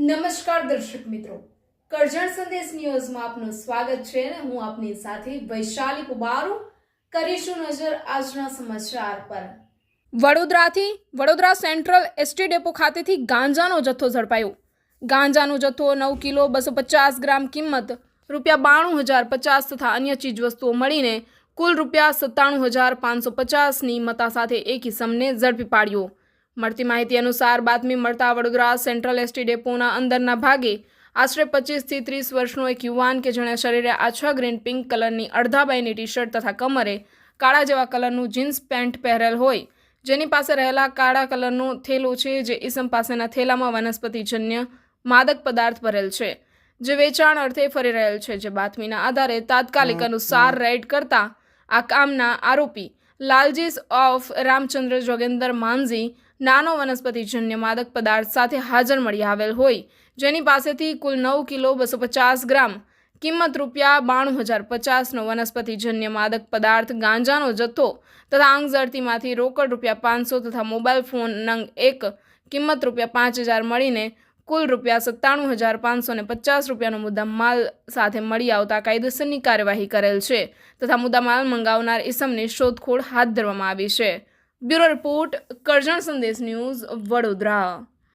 નમસ્કાર દર્શક મિત્રો. કરજણ સંદેશ ન્યૂઝમાં આપનું સ્વાગત છે અને હું આપની સાથે વૈશાલી કુબારુ કરીશું નજર આજના સમાચાર પર. વડોદરાથી વડોદરા સેન્ટ્રલ એસટી ડેપો ખાતેથી ગાંજાનો જથ્થો ઝડપાયો. ગાંજાનો જથ્થો નવ કિલો બસો પચાસ ગ્રામ કિંમત, રૂપિયા બાણું હજાર પચાસ તથા અન્ય ચીજવસ્તુઓ મળીને કુલ રૂપિયા સત્તાણું હજાર પાંચસો પચાસની મતા સાથે એક ઇસમને ઝડપી પાડ્યો. મળતી માહિતી અનુસાર બાતમી મળતા વડોદરા સેન્ટ્રલ એસટી ડેપોના અંદરના ભાગે આશરે પચીસથી ત્રીસ વર્ષનો એક યુવાન કે જેણે શરીરે આછા ગ્રીન પિંક કલરની અડધા બાયની ટી શર્ટ તથા કમરે કાળા જેવા કલરનું જીન્સ પેન્ટ પહેરેલ હોય. જેની પાસે રહેલા કાળા કલરનો થેલો છે જે ઈસમ પાસેના થેલામાં વનસ્પતિજન્ય માદક પદાર્થ ભરેલ છે જે વેચાણ અર્થે ફરી રહેલ છે જે બાતમીના આધારે તાત્કાલિક અનુસાર રેડ કરતા આ કામના આરોપી લાલજીસ ઓફ રામચંદ્ર જોગેન્દર માંઝી નાનો વનસ્પતિજન્ય માદક પદાર્થ સાથે હાજર મળી આવેલ હોય. જેની પાસેથી કુલ નવ કિલો બસો પચાસ ગ્રામ કિંમત રૂપિયા બાણું હજાર પચાસનો વનસ્પતિજન્ય માદક પદાર્થ ગાંજાનો જથ્થો તથા આંગ ઝડતીમાંથી રોકડ રૂપિયા પાંચસો તથા મોબાઈલ ફોન નંગ એક કિંમત રૂપિયા પાંચ હજાર મળીને કુલ રૂપિયા સત્તાણું હજાર પાંચસો ને પચાસ રૂપિયાનો મુદ્દા માલ સાથે મળી આવતા કાયદેસરની કાર્યવાહી કરેલ છે તથા મુદ્દા માલ મંગાવનાર ઇસમની શોધખોળ હાથ ધરવામાં આવી છે. બ્યુરો રિપોર્ટ કરજણ સંદેશ ન્યૂઝ વડોદરા.